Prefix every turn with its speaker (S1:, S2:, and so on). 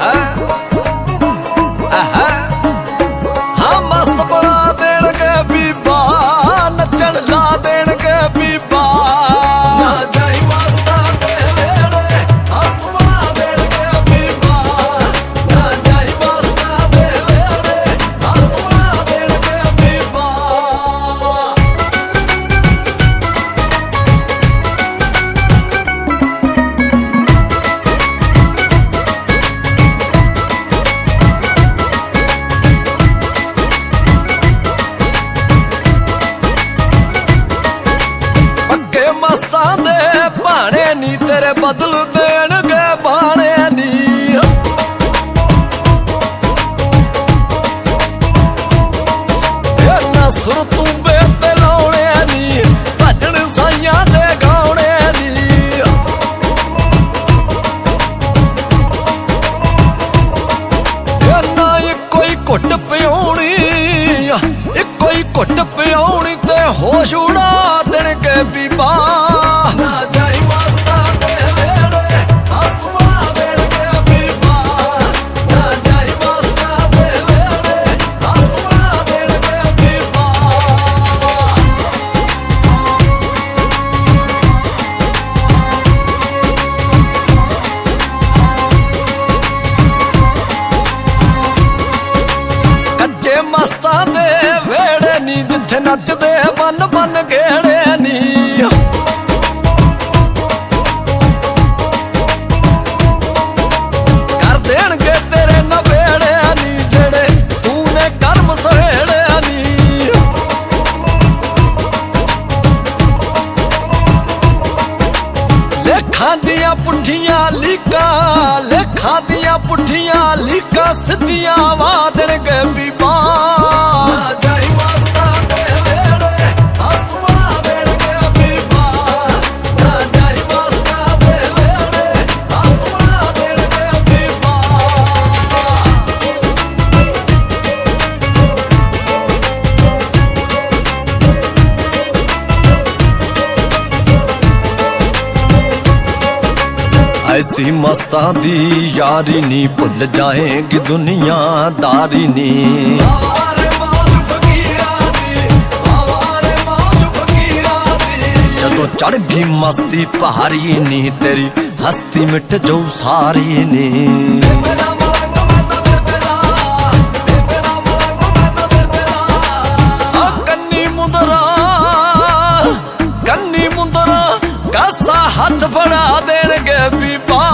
S1: হা ਤੇਰੇ ਬਦਲ ਦੇਣਗੇ ਬਾਣੇ ਨੀ। ਇਹ ਨਾ ਸੁਰ ਤੂੰ ਬੇਤੇ ਲਾਉਣੇ ਨੀ ਭਜਨ ਸਾਈਆਂ ਦੇ ਗਾਉਣੇ ਨੀ। ਇਹ ਨਾ ਇੱਕੋ ਹੀ ਘੁੱਟ ਪਿਉਣੀ ਇੱਕੋ ਹੀ ਘੁੱਟ ਪਿਉਣੀ ਤੇ ਹੋਸ਼ ਉਡਾ ਦੇਣਗੇ ਬੀਬਾ। ਨਾ ਜਾਈ ਮਸਤਾ ਦੇ ਵੇੜੇ ਹੱਥ ਬਣਾ ਦੇਣਗੇ ਬੀਬਾ। ਨਾ ਜਾਈ ਮਸਤਾ ਦੇ ਵੇੜੇ ਹੱਥ ਬਣਾ ਦੇਣਗੇ ਬੀਬਾ। ਕੱਚੇ ਮਸਤਾਂ ਦੇ ਨੀ, ਜਿੱਥੇ ਨੱਚਦੇ ਬੰਨ ਬੰਨ ਗੇੜੇ ਨੀ। ਕਰ ਦੇਣਗੇ ਤੇਰੇ ਨਵੇੜੇ ਨੀ, ਜਿਹੜੇ ਤੂੰ ਨੇ ਕਰਮ ਸਹੇੜੇ ਨੀ। ਲੇਖਾਂ ਦੀਆਂ ਪੁੱਠੀਆਂ ਲੀਕਾਂ, ਲੇਖਾਂ ਦੀਆਂ ਪੁੱਠੀਆਂ ਲੀਕਾਂ ਸਿੱਧੀਆਂ ਵਾਦਣਗੇ ਬੀਬਾ। ਐਸੀ ਮਸਤਾਂ ਦੀ ਯਾਰੀ ਨੀ ਭੁੱਲ ਜਾਏਗੀ ਦੁਨੀਆਦਾਰੀ ਨੀ ਜਦੋਂ ਚੜ ਗਈ ਮਸਤੀ ਭਾਰੀ ਨੀ ਤੇਰੀ ਹਸਤੀ ਮਿਟ ਜਾਉ ਸਾਰੀ ਨੇ ਹੱਥ ਫੜਾ ਦੇਣਗੇ ਬੀਬਾ